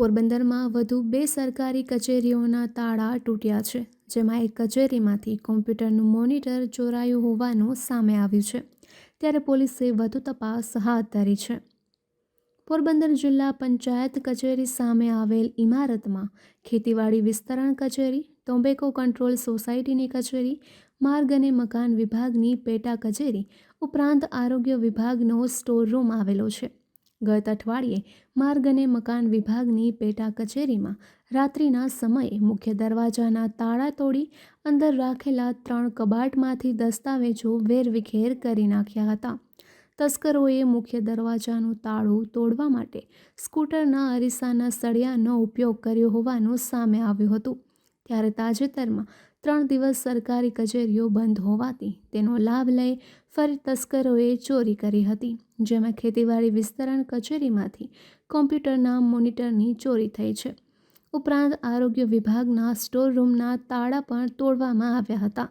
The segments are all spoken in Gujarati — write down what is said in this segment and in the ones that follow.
પોરબંદરમાં વધુ બે સરકારી કચેરીઓના તાળા તૂટ્યા છે, જેમાં એક કચેરીમાંથી કોમ્પ્યુટરનું મોનિટર ચોરાયું હોવાનું સામે આવ્યું છે, ત્યારે પોલીસે વધુ તપાસ હાથ ધરી છે. પોરબંદર જિલ્લા પંચાયત કચેરી સામે આવેલ ઇમારતમાં ખેતીવાડી વિસ્તરણ કચેરી ટોબેકો કંટ્રોલ સોસાયટીની કચેરી, માર્ગ અને મકાન વિભાગની પેટા કચેરી ઉપરાંત આરોગ્ય વિભાગનો સ્ટોર રૂમ આવેલો છે. ગત અઠવાડિયે માર્ગ અને મકાન વિભાગની પેટા કચેરીમાં રાત્રિના સમયે મુખ્ય દરવાજાના તાળા તોડી અંદર રાખેલા ત્રણ કબાટમાંથી દસ્તાવેજો વેરવિખેર કરી નાખ્યા હતા. તસ્કરોએ મુખ્ય દરવાજાનું તાળું તોડવા માટે સ્કૂટરના અરીસાના સળિયાનો ઉપયોગ કર્યો હોવાનું સામે આવ્યું હતું. ત્યારે તાજેતરમાં ત્રણ દિવસ સરકારી કચેરીઓ બંધ હોવાથી તેનો લાભ લઈ ફરી તસ્કરોએ ચોરી કરી હતી, જેમાં ખેતીવાડી વિસ્તરણ કચેરીમાંથી કોમ્પ્યુટરના મોનિટરની ચોરી થઈ છે. ઉપરાંત આરોગ્ય વિભાગના સ્ટોર રૂમના તાળા પણ તોડવામાં આવ્યા હતા.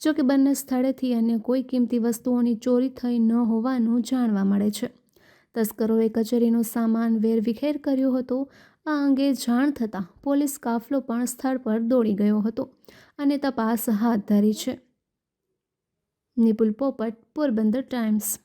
જો કે બંને સ્થળેથી અન્ય કોઈ કિંમતી વસ્તુઓની ચોરી થઈ ન હોવાનું જાણવા મળે છે. તસ્કરોએ કચેરીનો સામાન વેરવિખેર કર્યો હતો આ અંગે જાણ થતાં પોલીસ કાફલો પણ સ્થળ પર દોડી ગયો હતો અને તપાસ હાથ ધરી છે. નિપુલ પોપટ, પોરબંદર ટાઈમ્સ.